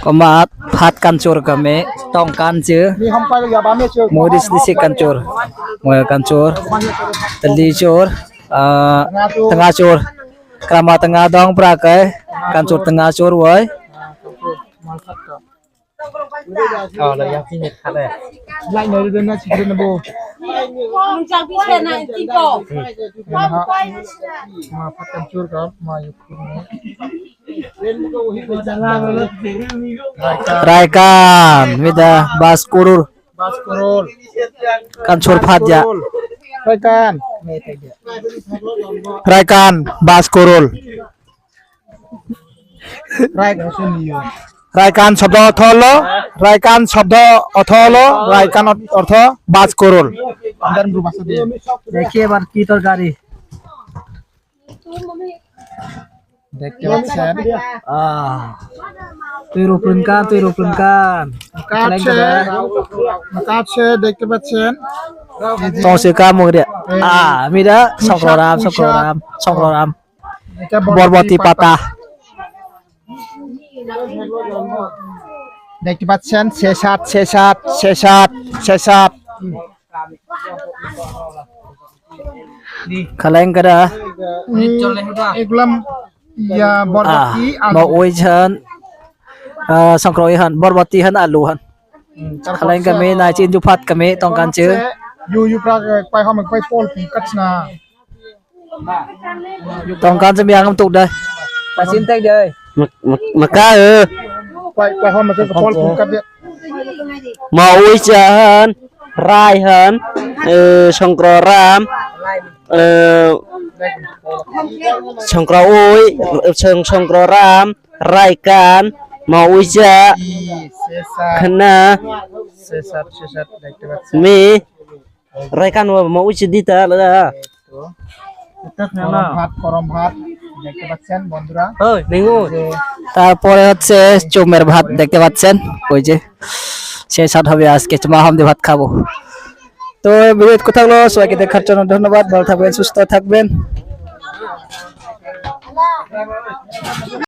Komat hat kancur kami tong kancur modis disi kancur moya kancur teli cur uh, tengah cur kerama tengah dong prakai kancur tengah cur woi Oh, রায়কান মিদা বাস করুর বাস করুর কানছর ফাজা রায়কান। রায়কান বাস করুল রায়কান শব্দ অর্থ হলো রায়কান শব্দ অর্থ হলো রায়কান অর্থ বাস করুল দেখি এবার কি তোর গাড়ি। দেখতে পাচ্ছেন ah তুই রুপলুনকান তুই রুপলুনকান কাটছে কাটছে দেখতে পাচ্ছেন tong se kamu dia ah mida sokroram sokroram sokroram এটা বরবতি পাতা দেখতে পাচ্ছেন শেষাত শেষাত শেষাত শেষাত kaleng kada ya borbati ah, mau uihan uh, sangkroihan borbati han aluhan kalain kami na chin jupat kami tong kan chu yu yu pra kwai hom kwai pol pin katsna tong kan sem yang tuk dai pa sin tek dai maka e kwai kwai hom kwai pol pin kat dia mau uihan rai han sangkroram eh সংক্র উই সংক্র রাম রাইকান মাউইজা খনা রাইকান মাউইজা দিতা তারপরে হচ্ছে চুমের ভাত দেখতে পাচ্ছেন। ওই যে সেই সাত হবে আজকে মাহমদি ভাত খাব। তো ভিডিও কোথাও সবাইকে দেখার জন্য ধন্যবাদ। ভালো থাকবেন সুস্থ থাকবেন।